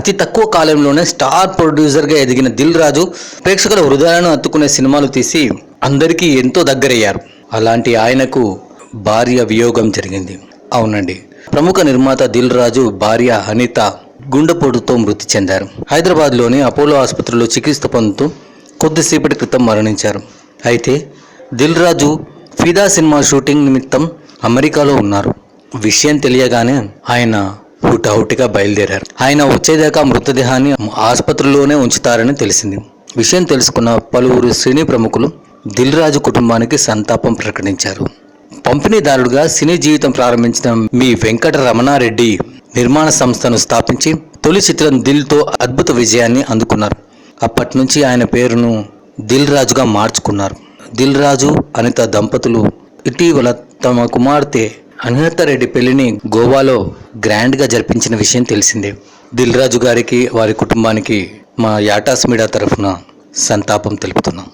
అతి తక్కువ కాలంలోనే స్టార్ ప్రొడ్యూసర్గా ఎదిగిన దిల్ రాజు ప్రేక్షకుల హృదయాలను హత్తుకునే సినిమాలు తీసి అందరికీ ఎంతో దగ్గరయ్యారు. అలాంటి ఆయనకు భార్య వియోగం జరిగింది. అవునండి. ప్రముఖ నిర్మాత దిల్ రాజు భార్య అనిత గుండెపోటుతో మృతి చెందారు. హైదరాబాద్లోని అపోలో ఆసుపత్రిలో చికిత్స పొందుతూ కొద్దిసేపటి క్రితం మరణించారు. అయితే దిల్ రాజు ఫిదా సినిమా షూటింగ్ నిమిత్తం అమెరికాలో ఉన్నారు. విషయం తెలియగానే ఆయన హుటాహుటిగా బయలుదేరారు. ఆయన వచ్చేదాకా మృతదేహాన్ని ఆసుపత్రిలోనే ఉంచుతారని తెలిసింది. విషయం తెలుసుకున్న పలువురు సినీ ప్రముఖులు దిల్ రాజు కుటుంబానికి సంతాపం ప్రకటించారు. పంపిణీదారుడుగా సినీ జీవితం ప్రారంభించిన మీ వెంకట రమణారెడ్డి నిర్మాణ సంస్థను స్థాపించి తొలి చిత్రం దిల్తో అద్భుత విజయాన్ని అందుకున్నారు. అప్పటి నుంచి ఆయన పేరును దిల్ రాజుగా మార్చుకున్నారు. దిల్ రాజు అనిత దంపతులు ఇటీవల తమ కుమార్తె రెడ్డి పెళ్ళిని గోవాలో గ్రాండ్గా జరిపించిన విషయం తెలిసిందే. దిల్ రాజు గారికి వారి కుటుంబానికి మా యాటాస్ మీడియా తరఫున సంతాపం తెలుపుతున్నాం.